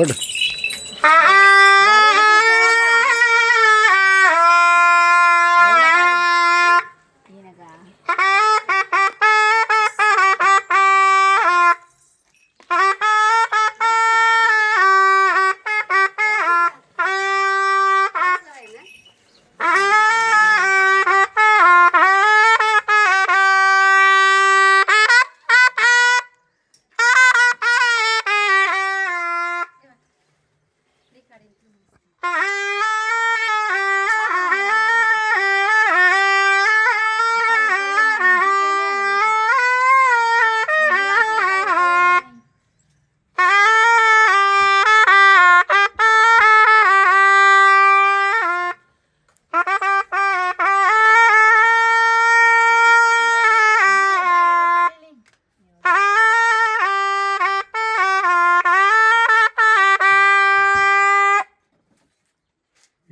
കേട്ടോ Ah!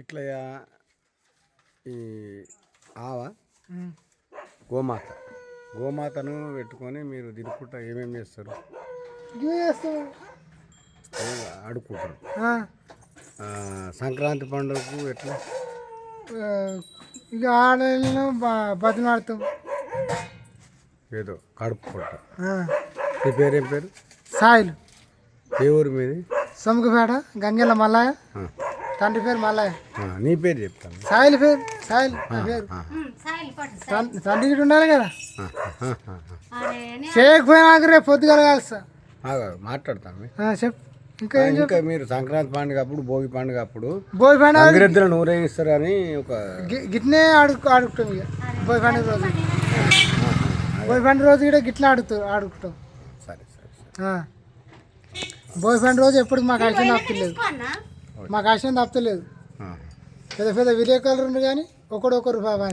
ఇట్లా ఈ ఆవ? గోమాత. గోమాతను పెట్టుకొని మీరు దినుకుంటా ఏమేమి చేస్తారు? ఏం ఆడుకుంటారు. సంక్రాంతి పండుగకు ఎట్లా? ఇక ఆడలను బతిమాడుతాం. ఏదో కడుపు మీ పేరేం పేరు? సాయిలు. ఏ ఊరు మీది? సముఖపేట గంగెల మల్లయ్య. తండ్రి పేరు మల్లయ్య. ఆ, నీ పేరు చెప్తాను. సాయిల్ పేరు సాయిల్ నా పేరు. తన్- తండ్రి గిట్ట ఉండాలి కదా. చేయకపోయినాక రేపు పొద్దుగల కలుస్తా. ఆగు, మాట్లాడతాను. ఆ, చెప్పు. ఇంకా ఏం ఇంకా మీరు సంక్రాంతి పండుగ అప్పుడు భోగి పండుగ అప్పుడు బోయ్ పండుగ గంగిరెద్దులను ఊరేగిస్తారని ఒక గి- గిట్నే ఆడుకు ఆడుకుంటాం ఇక. బోయ్ పండుగ రోజు. బోయ్ పండుగ రోజు కూడా గిట్లా ఆడుతూ ఆడుకుంటాం. సరే సరే సరే. ఆ. బోయ్ పండుగ రోజు ఎప్పుడు మాకు ఆశయం తప్పలేదు మాకు ఆశయం తప్పలేదు. పెద్ద పెద్ద విలేకరులు కానీ ఒకడొకరు బాబా